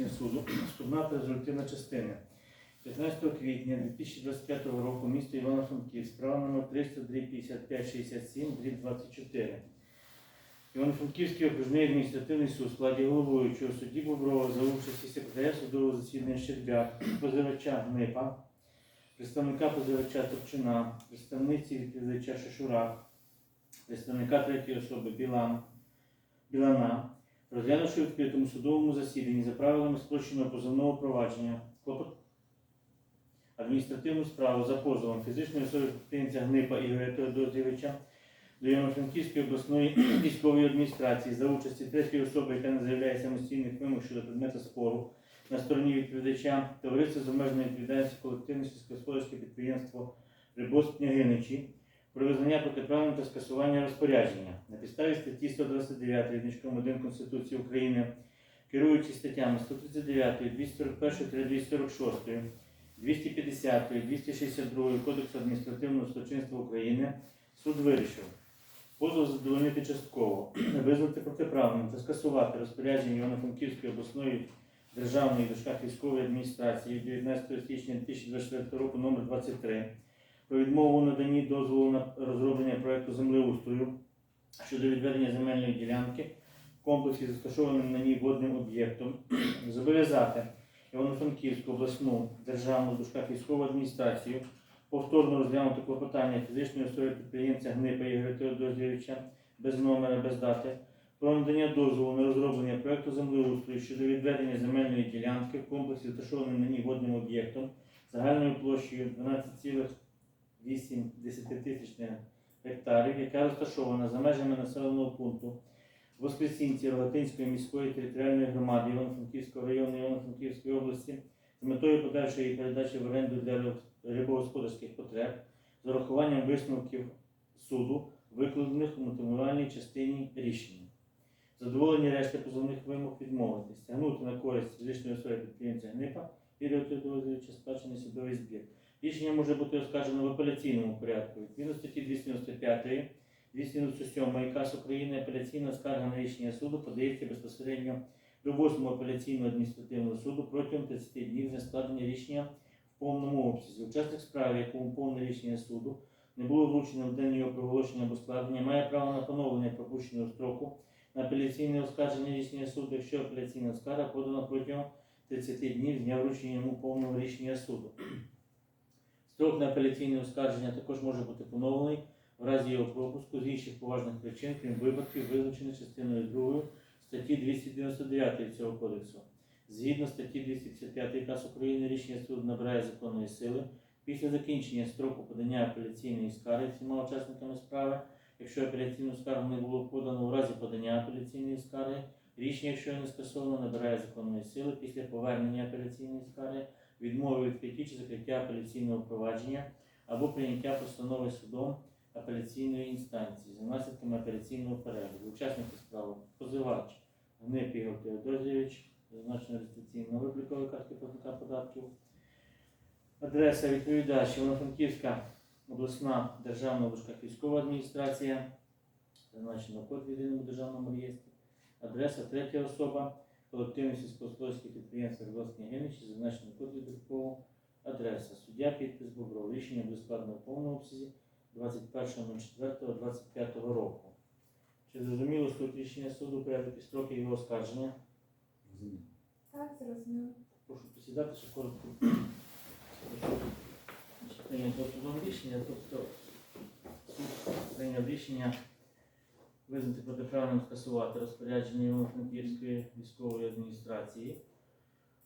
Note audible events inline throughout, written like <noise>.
рішення суду. Складна та результативна частина. 15 квітня 2025 року місто Івано-Франківськ, справа номер 300 5567 24. Івано-Франківський окружний адміністративний суд в складі головуючого судді Боброва за участі секретаря судового засідання Щербяк, позивача Гнипа, представника позивача Топчина, представниці відповідача Шашура, представника третьої особи Білан, Білана, розглянувши в відкритому судовому засіданні за правилами спрощеного позовного провадження, клопот адміністративну справу за позовом фізичної особи підприємця Гнипа Ігоря Теодозійовича до Івано-Франківської обласної <clears throat> військової адміністрації за участі третьої особи, яка не заявляє самостійних вимог щодо предмета спору на стороні відповідача товариства з обмеженою відповідальністю колективне сільськогосподарське підприємство Рибос Княгиничі про визнання протиправним та скасування розпорядження. На підставі статті 129 рідничком 1 Конституції України, керуючись статтями 139, 241, 246, 250, 262 Кодексу адміністративного злочинства України, суд вирішив позов задовольнити частково, <clears throat> визнати протиправним та скасувати розпорядження Івано-Франківської обласної державної в військової адміністрації від 19 січня 2024 року номер 23 про відмову у наданні дозволу на розроблення проекту землеустрою щодо відведення земельної ділянки в комплексі з на ній водним об'єктом, <clears throat> зобов'язати Івано-Франківську обласну державну в дужках військову адміністрацію повторно розглянути клопотання фізичної особи підприємця Гнипа Ігоря Теодозійовича без номера, без дати про надання дозволу на розроблення проекту землеустрою щодо відведення земельної ділянки в комплексі з на ній водним об'єктом загальною площею 12,8 тисячних гектарів, яка розташована за межами населеного пункту Воскресінці Рогатинської міської територіальної громади Івано-Франківського району Івано-Франківської області з метою подальшої передачі в оренду для рибогосподарських потреб з урахуванням висновків суду, викладених у мотивувальній частині рішення. Задоволення решти позовних вимог відмовити, стягнути на користь фізичної особи підприємця Гнипа і Теодозовича сплачений судовий збір. Рішення може бути оскаржено в апеляційному порядку. Відповідно статті 295 297 КАС України апеляційна скарга на рішення суду подається безпосередньо до 8 апеляційного адміністративного суду протягом 30 днів з складення рішення в повному обсязі. Учасник справи, якому повне рішення суду не було вручено в день його проголошення або складення, має право на поновлення пропущеного строку на апеляційне оскарження рішення суду, якщо апеляційна скарга подана протягом 30 днів з дня вручення йому повного рішення суду. Строк на апеляційне оскарження також може бути поновлений в разі його пропуску з інших поважних причин, крім випадків, визначених частиною 2 статті 299 цього кодексу. Згідно статті 255 КАС України рішення суду набирає законної сили після закінчення строку подання апеляційної скарги всіма учасниками справи, якщо апеляційну скаргу не було подано у разі подання апеляційної скарги, рішення, якщо не скасовано, набирає законної сили після повернення апеляційної скарги, відмови від відкритті чи закриття апеляційного провадження або прийняття постанови судом апеляційної інстанції за наслідками апеляційного перегляду. Учасники справи позивач Гнип Ігор Теодозійович, зазначено реєстраційно облікової картки платника податків. Адреса відповідач Івано-Франківська обласна державна військова адміністрація, зазначено код в єдиному державному реєстрі. Адреса третя особа, колективне сільськогосподарське підприємство Рибовський Геничі, зазначено код відповідкового. Адреса суддя підпис Бобров. Рішення буде складено в повному обсязі 21.04.25 року. Чи зрозуміло суть рішення суду, порядок і строки його оскарження? Так, зрозуміло. Прошу посідати, що коротко. Прийнято рішення, тобто суд прийняв рішення визнати протиправним скасувати розпорядження Івано-Франківської військової адміністрації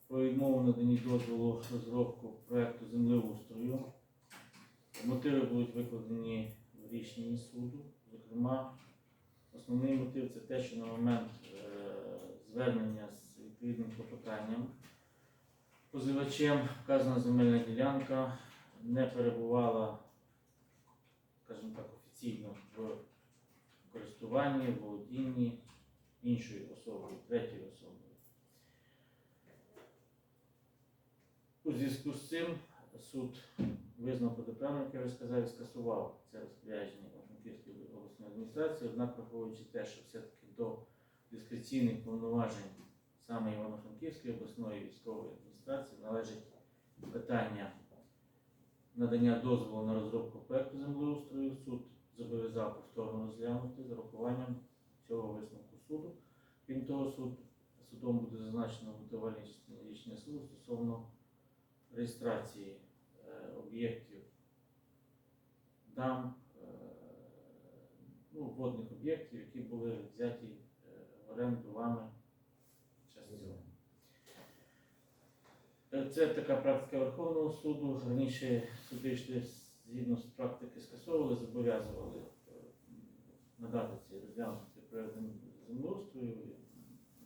про відмову надані дозволу розробку проекту землеустрою. Мотиви будуть викладені в рішенні суду. Зокрема, основний мотив це те, що на момент е, звернення з відповідним клопотанням позивачем вказана земельна ділянка не перебувала, скажімо так, офіційно в користуванні, володінні іншою особою, третьою особою. У зв'язку з цим суд визнав протиправним, як я вже сказав, і скасував це розпорядження Франківської обласної адміністрації, однак враховуючи те, що все-таки до дискреційних повноважень саме Івано-Франківської обласної військової адміністрації належить питання надання дозволу на розробку проекту землеустрою. Суд зобов'язав повторно розглянути з урахуванням цього висновку суду. Крім того, суд судом буде зазначено мотивувальній рішення суду стосовно реєстрації е, об'єктів дам, е, ну, водних об'єктів, які були взяті е, в оренду вами під час цього. Е, Це така практика Верховного суду. Раніше суди йшли згідно з практики скасовували, зобов'язували е, надати ці розглянути проект землеустрою.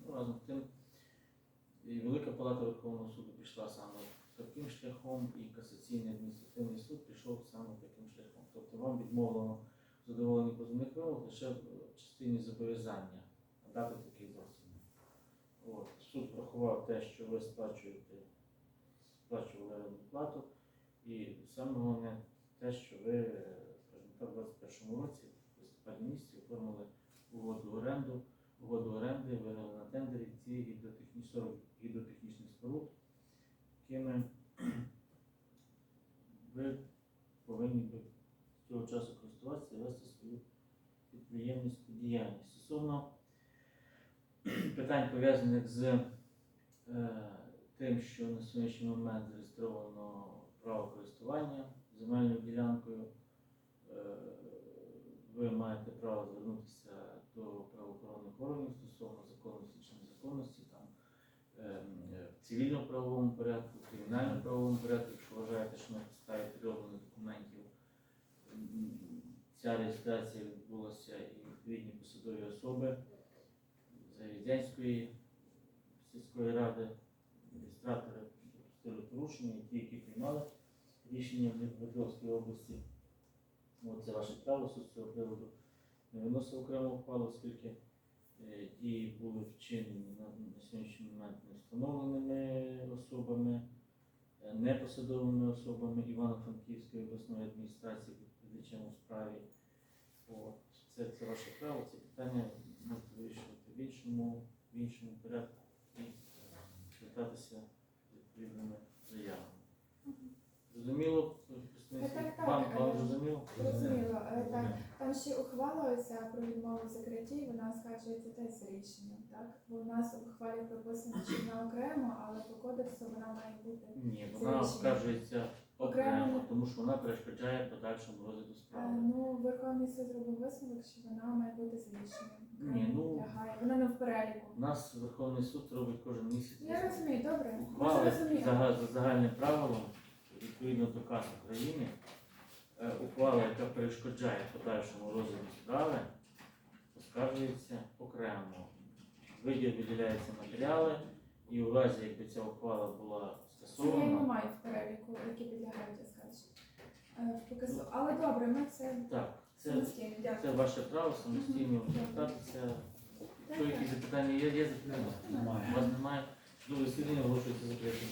Ну, разом з тим, і Велика Палата Верховного суду пішла саме таким шляхом, і касаційний адміністративний суд пішов саме таким шляхом. Тобто вам відмовлено в задоволенні позовних вимог лише в частині зобов'язання надати такий. От. Суд врахував те, що ви сплачуєте, сплачували плату, і саме головне те, що ви, скажімо так, у 2021 році, в листопаді місяці, оформили угоду оренду, угоду оренди, виграли на тендері ці гідротехнічні 40 гідротехнічних споруд, якими <clears throat> ви повинні з цього часу користуватися і вести свою підприємницьку діяльність. Стосовно <clears throat> питань пов'язаних з е, тим, що на сьогоднішній момент зареєстровано право користування земельною ділянкою, е, ви маєте право звернутися до правоохоронних органів стосовно законності чи незаконності, там е, в цивільно-правовому порядку, в кримінально-правовому порядку, якщо вважаєте, що на підставі підроблених документів ця реєстрація відбулася і відповідні посадові особи Завідянської сільської ради, реєстратори порушення, ті, які приймали рішення в Дніпропетровській області. От це ваше право, з цього приводу не виносив окрему ухвалу, оскільки е, дії були вчинені на, сьогоднішній момент не встановленими особами, е, непосадовими особами Івано-Франківської обласної адміністрації відповідачем у справі. От, це, це ваше право, це питання можете вирішувати в іншому, в іншому порядку і звертатися відповідними заявами. Зрозуміло? Так, так, Вам, так, вам зрозуміло? Зрозуміло. Е, Так, там ще ухвала оця про відмову в закритті, вона скажеться теж з рішенням, так? Бо у нас в ухвалі прописано, що вона окремо, але по кодексу вона має бути. Ні, вона оскаржується Окремо окремо, тому що вона перешкоджає подальшому розгляду Е, справи. Ну, Верховний суд зробив висновок, що вона має бути з рішенням. Ні, Окремо ну- підлягає. Вона не в переліку. У нас Верховний суд робить кожен місяць Я розумію, добре. Ми ухвали зрозуміли. за, за загальним правилом, відповідно до КАС України, е, ухвала, яка перешкоджає подальшому розгляду справи, оскаржується окремо. Виділ виділяються матеріали, і у разі, якби ця ухвала була Це я не скасована, маю в переліку, які підлягають оскарженню. Е, Але добре, ми це так, це, це ваше право самостійно звертатися. Якщо якісь запитання є, є запитання? Немає. У вас немає? Чудове засідання оголошується закритим.